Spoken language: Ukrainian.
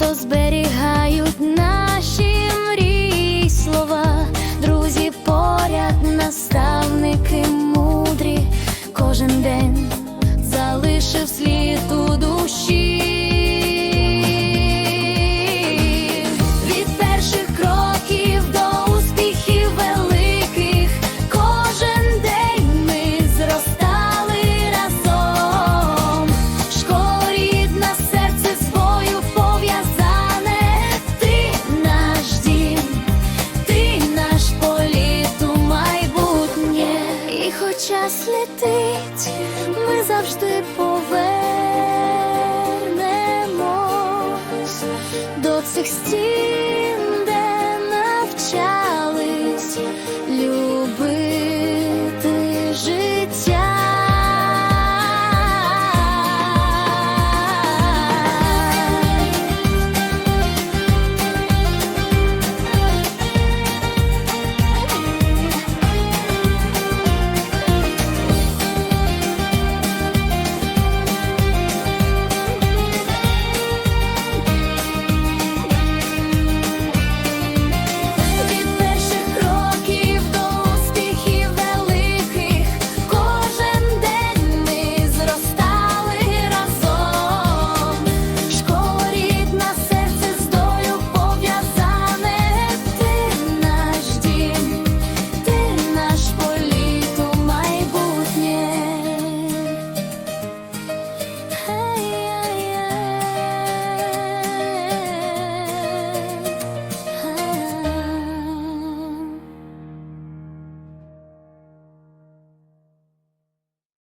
то зберігають нас. час летить, ми завжди повернемо.